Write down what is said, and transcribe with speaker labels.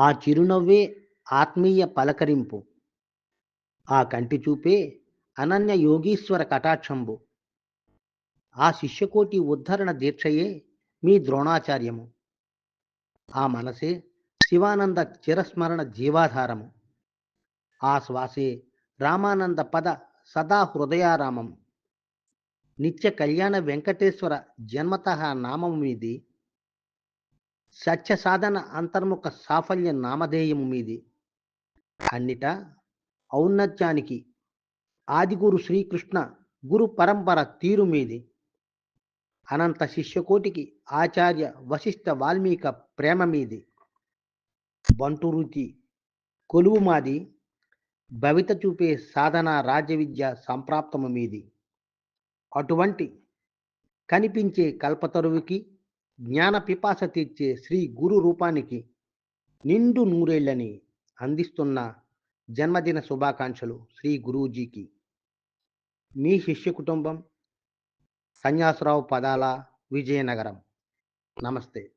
Speaker 1: ఆ చిరునవ్వే ఆత్మీయ పలకరింపు. ఆ కంటి చూపే అనన్య యోగీశ్వర కటాక్షంబు. ఆ శిష్యకోటి ఉద్ధరణ దీక్షయే మీ ద్రోణాచార్యము. ఆ మనసే శివానంద చిరస్మరణ జీవాధారము. ఆ శ్వాసే రామానంద పద సదా హృదయారామం. నిత్య కళ్యాణ వెంకటేశ్వర జన్మత నామము మీది సత్య సాధన అంతర్ముఖ సాఫల్య నామధేయము మీది. అన్నిట ఔన్నత్యానికి ఆదిగురు శ్రీకృష్ణ గురు పరంపర తీరు మీది. అనంత శిష్యకోటికి ఆచార్య వశిష్ఠ వాల్మీక ప్రేమ మీది. బంటురుతి కొలువు మాది. భవిత చూపే సాధన రాజవిద్య సంప్రాప్తము మీది. అటువంటి కనిపించే కల్పతరువుకి జ్ఞాన పిపాస తీర్చే శ్రీ గురు రూపానికి నిండు నూరేళ్ళని అందిస్తున్న జన్మదిన శుభాకాంక్షలు శ్రీ గురూజీకి. మీ శిష్య కుటుంబం సన్యాసరావు పదాల విజయనగరం. నమస్తే.